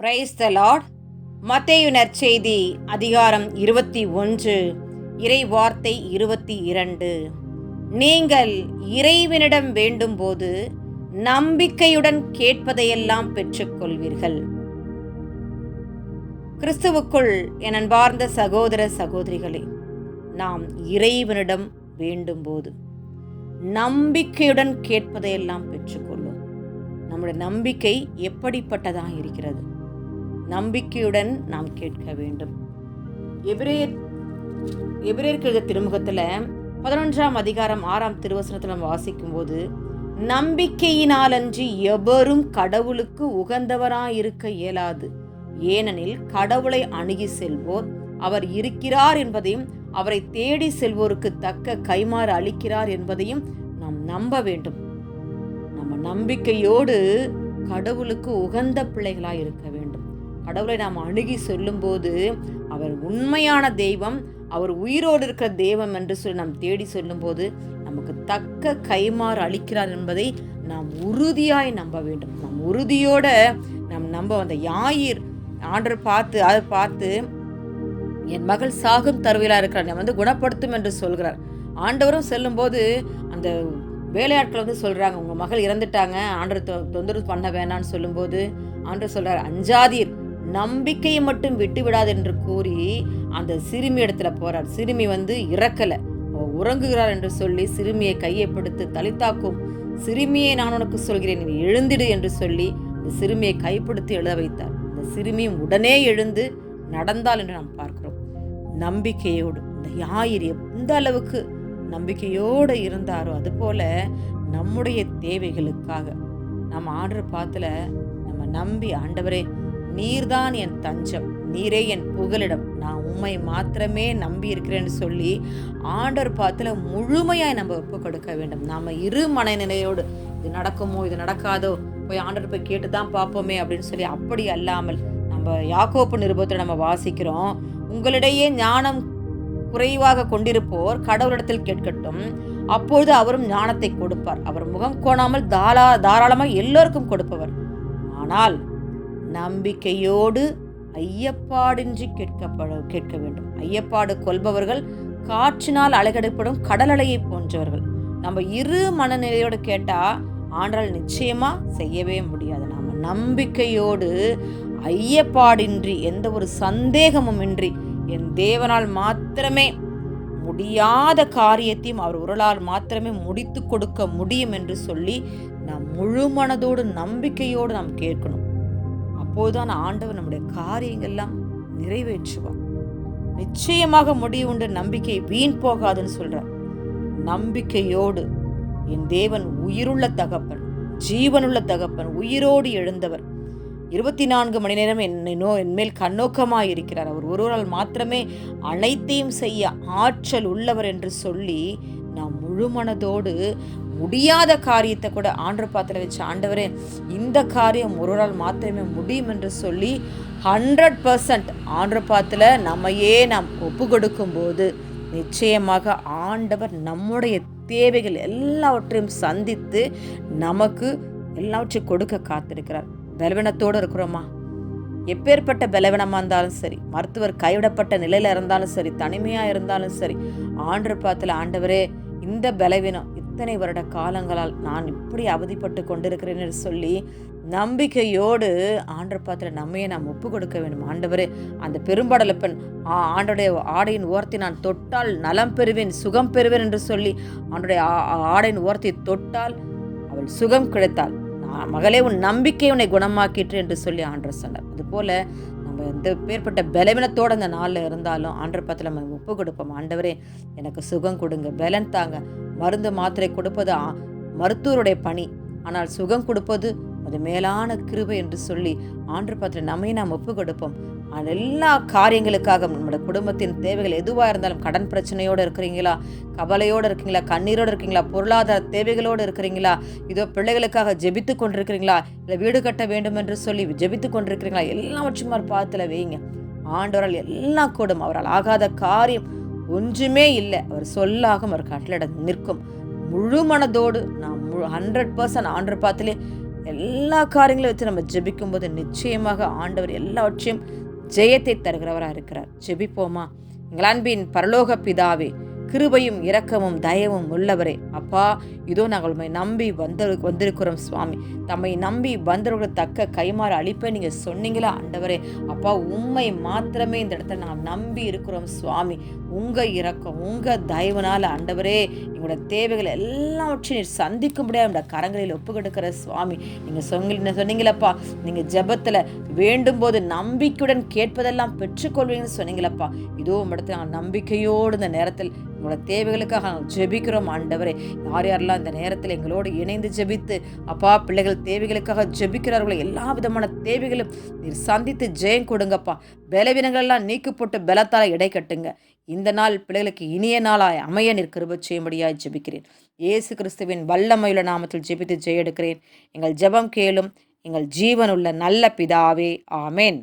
Praise the Lord செய்தி அதிகாரம் இருபத்தி ஒன்று இறை வார்த்தை இருபத்தி இரண்டு. நீங்கள் இறைவனிடம் வேண்டும்போது நம்பிக்கையுடன் கேட்பதையெல்லாம் பெற்றுக்கொள்வீர்கள். கிறிஸ்துவுக்குள் என் அன்பார்ந்த சகோதர சகோதரிகளே நாம் இறைவனிடம் வேண்டும்போது நம்பிக்கையுடன் கேட்பதையெல்லாம் பெற்றுக்கொள்ளும் நம்முடைய நம்பிக்கை எப்படிப்பட்டதாக இருக்கிறது? நம்பிக்கையுடன் நாம் கேட்க வேண்டும். எபிரேயர் எபிரேயருக்கு திருமுகத்தில் பதினொன்றாம் அதிகாரம் ஆறாம் திருவசனத்தில் நம்ம வாசிக்கும்போது நம்பிக்கையினாலன்றி எவரும் கடவுளுக்கு உகந்தவராயிருக்க இயலாது. ஏனெனில் கடவுளை அணுகி செல்வோர் அவர் இருக்கிறார் என்பதையும் அவரை தேடி செல்வோருக்கு தக்க கைமாறு அளிக்கிறார் என்பதையும் நாம் நம்ப வேண்டும். நம்ம நம்பிக்கையோடு கடவுளுக்கு உகந்த பிள்ளைகளாக இருக்க வேண்டும். கடவுளை நாம் அணுகி சொல்லும்போது அவர் உண்மையான தெய்வம் அவர் உயிரோடு இருக்கிற தெய்வம் என்று சொல்லி நாம் தேடி சொல்லும்போது நமக்கு தக்க கைமாறு அளிக்கிறார் என்பதை நாம் உறுதியாய் நம்ப வேண்டும். நம் உறுதியோட நாம் நம்ப அந்த யாயிர் ஆண்டர் பார்த்து அதை பார்த்து என் மகள் சாகும் தருவையிலாக இருக்கிறார் என்னை வந்து குணப்படுத்தும் என்று சொல்கிறார். ஆண்டவரும் செல்லும்போது அந்த வேலையாட்கள் வந்து சொல்கிறாங்க உங்கள் மகள் இறந்துட்டாங்க ஆண்டர் தொ- தொந்தரவு பண்ண வேணாம்னு சொல்லும்போது ஆண்டர் சொல்கிறார் அஞ்சாதீர் நம்பிக்கையை மட்டும் விட்டு விடாது என்று கூறி அந்த சிறுமி இடத்துல போறார். சிறுமி வந்து இறக்கலை. உறங்குகிறார் என்று சொல்லி சிறுமியை கையை பிடித்து தலித்தாக்கும். சிறுமியை நான் உனக்கு சொல்கிறேன் நீ எழுந்திடு என்று சொல்லி அந்த சிறுமியை கைப்பிடித்து எழுத வைத்தார். அந்த சிறுமி உடனே எழுந்து நடந்தாள் என்று நாம் பார்க்கிறோம். நம்பிக்கையோடு இந்த யாயிர் எந்த அளவுக்கு நம்பிக்கையோடு இருந்தாரோ அதுபோல நம்முடைய தேவைகளுக்காக. நம்ம ஆடுற பாத்துல நம்ம நம்பி ஆண்டவரே நீர்தான் என் தஞ்சம். நீரே என் புகலிடம். நான் உண்மை மாத்திரமே நம்பி இருக்கிறேன்னு சொல்லி ஆண்டர் பாத்துல முழுமையாய் நம்ம ஒப்பு கொடுக்க வேண்டும். நாம இரு மனநிலையோடு இது நடக்குமோ இது நடக்காதோ போய் ஆண்டர் போய் கேட்டு தான் பார்ப்போமே அப்படின்னு சொல்லி அப்படி அல்லாமல் நம்ம யாக்கோப்பு நிருபத்தில் நம்ம வாசிக்கிறோம். உங்களிடையே ஞானம் குறைவாக கொண்டிருப்போர் கடவுளிடத்தில் கேட்கட்டும். அப்பொழுது அவரும் ஞானத்தை கொடுப்பார். அவர் முகம் கோணாமல் தாரா தாராளமாக எல்லோருக்கும் கொடுப்பவர். ஆனால் நம்பிக்கையோடு ஐயப்பாடின்றி கேட்கப்பட கேட்க வேண்டும். ஐயப்பாடு கொள்பவர்கள் காற்றினால் அலைகடப்படும் கடல் அலையை போன்றவர்கள். நம்ம இரு மனநிலையோடு கேட்டால் ஆண்டால் நிச்சயமாக செய்யவே முடியாது. நம்ம நம்பிக்கையோடு ஐயப்பாடின்றி எந்த ஒரு சந்தேகமும் இன்றி என் தேவனால் மாத்திரமே முடியாத காரியத்தையும் அவர் உரலால் மாத்திரமே முடித்து கொடுக்க முடியும் என்று சொல்லி நாம் முழு மனதோடு நம்பிக்கையோடு நாம் கேட்கணும். அப்போதுதான் ஆண்டவர் நம்முடைய காரியங்கள்லாம் நிறைவேற்றுவார். நிச்சயமாக முடிவுண்டு நம்பிக்கை வீண் போகாதுன்னு சொல்றார். நம்பிக்கையோடு என் தேவன் உயிருள்ள தகப்பன் ஜீவனுள்ள தகப்பன் உயிரோடு எழுந்தவர். இருபத்தி நான்கு மணி நேரம் என்னை நோ என்மேல் கண்ணோக்கமாக இருக்கிறார். அவர் ஒருவரால் மாத்திரமே அனைத்தையும் செய்ய ஆற்றல் உள்ளவர் என்று சொல்லி முழு மனதோடு முடியாத காரியத்தை கூட ஆண்டு பாத்திரம் வச்சு ஆண்டவரே இந்த காரியம் ஒருவரால் மாத்திரமே முடியும் என்று சொல்லி ஹண்ட்ரட் பர்சன்ட் ஆண்டு பாத்தில் நம்மையே நாம் ஒப்பு கொடுக்கும் போது நிச்சயமாக ஆண்டவர் நம்முடைய தேவைகள் எல்லாவற்றையும் சந்தித்து நமக்கு எல்லாவற்றையும் கொடுக்க காத்திருக்கிறார். பலவீனத்தோடு இருக்கிறோமா? எப்பேற்பட்ட பலவீனமாக இருந்தாலும் சரி மருத்துவர் கைவிடப்பட்ட நிலையில் இருந்தாலும் சரி தனிமையாக இருந்தாலும் சரி ஆண்டு பாத்தில் ஆண்டவரே இந்த பலவீனம் இத்தனை வருட காலங்களால் நான் இப்படி அவதிப்பட்டு கொண்டிருக்கிறேன் என்று சொல்லி நம்பிக்கையோடு ஆண்டர் பாத்திர நம்மையே நாம் ஒப்பு கொடுக்க வேண்டும். ஆண்டவரே அந்த பெரும்படல பெண் ஆ- ஆண்டுடைய ஆடையின் ஓரத்தை நான் தொட்டால் நலம் பெறுவேன் சுகம் பெறுவேன் என்று சொல்லி ஆண்டுடைய ஆடையின் ஓரத்தை தொட்டால் அவள் சுகம் கிடைத்தாள் நான் மகளே உன் நம்பிக்கை உன்னை குணமாக்கிற்று என்று சொல்லி ஆண்டர் சொன்னார். அதுபோல நம்ம எந்த பேர்பட்ட பலவீனத்தோடு அந்த நாளில் இருந்தாலும் ஆண்டர் பத்தில் நம்ம ஒப்பு கொடுப்போம். ஆண்டவரே எனக்கு சுகம் கொடுங்க. பலன் தாங்க. மருந்து மாத்திரை கொடுப்பது மருத்துவருடைய பணி. ஆனால் சுகம் கொடுப்பது அது மேலான கிருபை என்று சொல்லி ஆண்டு பாத்திர நம்மை நாம் ஒப்பு கொடுப்போம் எல்லா காரியங்களுக்காக நம்மளோட குடும்பத்தின் தேவைகள் எதுவாக இருந்தாலும் கடன் பிரச்சனையோடு இருக்கிறீங்களா? கவலையோடு இருக்கீங்களா கண்ணீரோடு இருக்கீங்களா பொருளாதார தேவைகளோடு இருக்கிறீங்களா? இதோ பிள்ளைகளுக்காக ஜெபித்து கொண்டிருக்கிறீங்களா? இல்லை வீடு கட்ட வேண்டும் என்று சொல்லி ஜெபித்து கொண்டிருக்கிறீங்களா? எல்லாவற்றையும் ஒரு பாத்துல வைங்க. ஆண்டவரால் எல்லாம் கூடும் அவரால் ஆகாத காரியம் ஒன்றுமே இல்லை. அவர் சொல்லாகும் அவர் கட்டளிட நிற்கும். முழு மனதோடு நாம் ஹண்ட்ரட் பர்சன்ட் ஆண்டு பாத்திலே எல்லா காரியங்களும் வச்சு நம்ம ஜெபிக்கும்போது நிச்சயமாக ஆண்டவர் எல்லாவற்றையும் ஜெயத்தை தருகிறவராக இருக்கிறார். ஜெபிப்போமா? எங்கள் அன்பின் பரலோக பிதாவே கிருபையும் இரக்கமும் தயவும் உள்ளவரே. அப்பா இதோ நாங்கள் உண்மை நம்பி வந்து வந்திருக்கிறோம் சுவாமி. தம்மை நம்பி வந்தவர்கள் தக்க கைமாறு அழிப்பை நீங்கள் சொன்னீங்களா ஆண்டவரே? அப்பா உண்மை மாத்திரமே இந்த இடத்துல நாம் நம்பி இருக்கிறோம் சுவாமி. உங்கள் இறக்கம் உங்கள் தயவுனால் ஆண்டவரே எங்களோட தேவைகள் எல்லாவற்றையும் நீர் சந்திக்க முடியாது நம்மளோட கரங்களில் ஒப்பு கொடுக்கிற சுவாமி நீங்கள் சொங்க சொன்னீங்களப்பா? நீங்கள் ஜெபத்தில் வேண்டும் போது நம்பிக்கையுடன் கேட்பதெல்லாம் பெற்றுக்கொள்வீங்கன்னு சொன்னீங்களப்பா. இதோ உங்களிடத்தில் நாங்கள் நம்பிக்கையோடு இந்த நேரத்தில் உங்களோட தேவைகளுக்காக நாங்கள் ஜெபிக்கிறோம் ஆண்டவரே. யார் யாரெல்லாம் இந்த நேரத்தில் எங்களோடு இணைந்து ஜெபித்து அப்பா பிள்ளைகள் தேவைகளுக்காக ஜெபிக்கிறார்களோ எல்லா விதமான தேவைகளும் நீர் சந்தித்து ஜெயம் கொடுங்கப்பா. பலவீனங்கள்லாம் நீக்கி போட்டு பலத்தால் இடை கட்டுங்க. இந்த நாள் பிள்ளைகளுக்கு இனிய நாளாய் அமைய நீர் கிருப செய்யும்படியாய் ஜெபிக்கிறேன். இயேசு கிறிஸ்துவின் வல்லமையுள்ள நாமத்தில் ஜெபித்து ஜெய எடுக்கிறேன் எங்கள் ஜெபம் கேளும் எங்கள் ஜீவனுள்ள நல்ல பிதாவே. ஆமேன்.